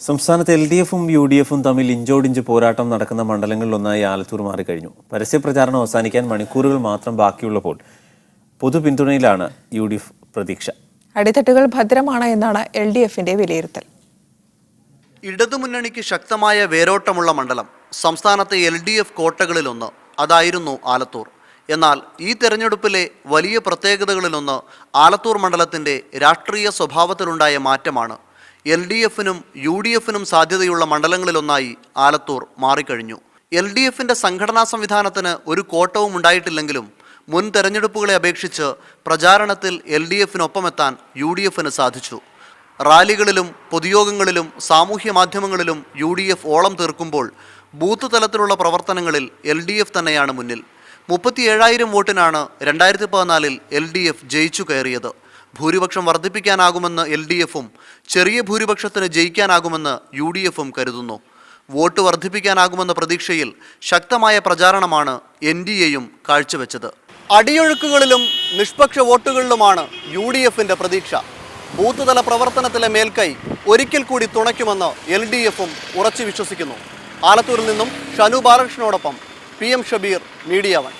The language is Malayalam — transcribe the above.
സംസ്ഥാനത്ത് എൽ ഡി എഫും യു ഡി എഫും തമ്മിൽ ഇഞ്ചോടിഞ്ച് പോരാട്ടം നടക്കുന്ന മണ്ഡലങ്ങളിലൊന്നായി ആലത്തൂർ മാറിക്കഴിഞ്ഞു. പരസ്യപ്രചാരണം അവസാനിക്കാൻ മണിക്കൂറുകൾ മാത്രം ബാക്കിയുള്ളപ്പോൾ പൊതു പിന്തുണയിലാണ് യു ഡി എഫ് പ്രതീക്ഷ. അടിത്തട്ടുകൾ ഭദ്രമാണ് എന്നാണ് എൽ ഡി എഫിന്റെ വിലയിരുത്തൽ. ഇടതുമുന്നണിക്ക് ശക്തമായ വേരോട്ടമുള്ള മണ്ഡലം സംസ്ഥാനത്തെ എൽ ഡി എഫ് കോട്ടകളിലൊന്ന് അതായിരുന്നു ആലത്തൂർ. എന്നാൽ ഈ തെരഞ്ഞെടുപ്പിലെ വലിയ പ്രത്യേകതകളിലൊന്ന് ആലത്തൂർ മണ്ഡലത്തിന്റെ രാഷ്ട്രീയ സ്വഭാവത്തിലുണ്ടായ മാറ്റമാണ് എൽ ഡി എഫിനും യു ഡി എഫിനും സാധ്യതയുള്ള മണ്ഡലങ്ങളിലൊന്നായി ആലത്തൂർ മാറിക്കഴിഞ്ഞു. എൽ ഡി എഫിന്റെ സംഘടനാ സംവിധാനത്തിന് ഒരു കോട്ടവും ഉണ്ടായിട്ടില്ലെങ്കിലും മുൻ തെരഞ്ഞെടുപ്പുകളെ അപേക്ഷിച്ച് പ്രചാരണത്തിൽ എൽ ഡി എഫിനൊപ്പമെത്താൻ യു ഡി എഫിന് സാധിച്ചു. റാലികളിലും പൊതുയോഗങ്ങളിലും സാമൂഹ്യ മാധ്യമങ്ങളിലും യു ഡി എഫ് ഓളം തീർക്കുമ്പോൾ ബൂത്ത് തലത്തിലുള്ള പ്രവർത്തനങ്ങളിൽ എൽ ഡി എഫ് തന്നെയാണ് മുന്നിൽ. മുപ്പത്തി ഏഴായിരം വോട്ടിനാണ് രണ്ടായിരത്തി പതിനാലിൽ എൽ ഡി എഫ് ജയിച്ചു കയറിയത്. ഭൂരിപക്ഷം വർദ്ധിപ്പിക്കാനാകുമെന്ന് എൽ ഡി എഫും ചെറിയ ഭൂരിപക്ഷത്തിന് ജയിക്കാനാകുമെന്ന് യു ഡി എഫും കരുതുന്നു. വോട്ട് വർദ്ധിപ്പിക്കാനാകുമെന്ന പ്രതീക്ഷയിൽ ശക്തമായ പ്രചാരണമാണ് എൻ ഡി എയും കാഴ്ചവെച്ചത്. അടിയൊഴുക്കുകളിലും നിഷ്പക്ഷ വോട്ടുകളിലുമാണ് യു ഡി എഫിന്റെ പ്രതീക്ഷ. ബൂത്ത് തല പ്രവർത്തനത്തിലെ മേൽക്കൈ ഒരിക്കൽ കൂടി തുണയ്ക്കുമെന്ന് എൽ ഡി എഫും ഉറച്ചു വിശ്വസിക്കുന്നു. ആലത്തൂരിൽ നിന്നും Shanu ബാലകൃഷ്ണനോടൊപ്പം P M Shabeer media one.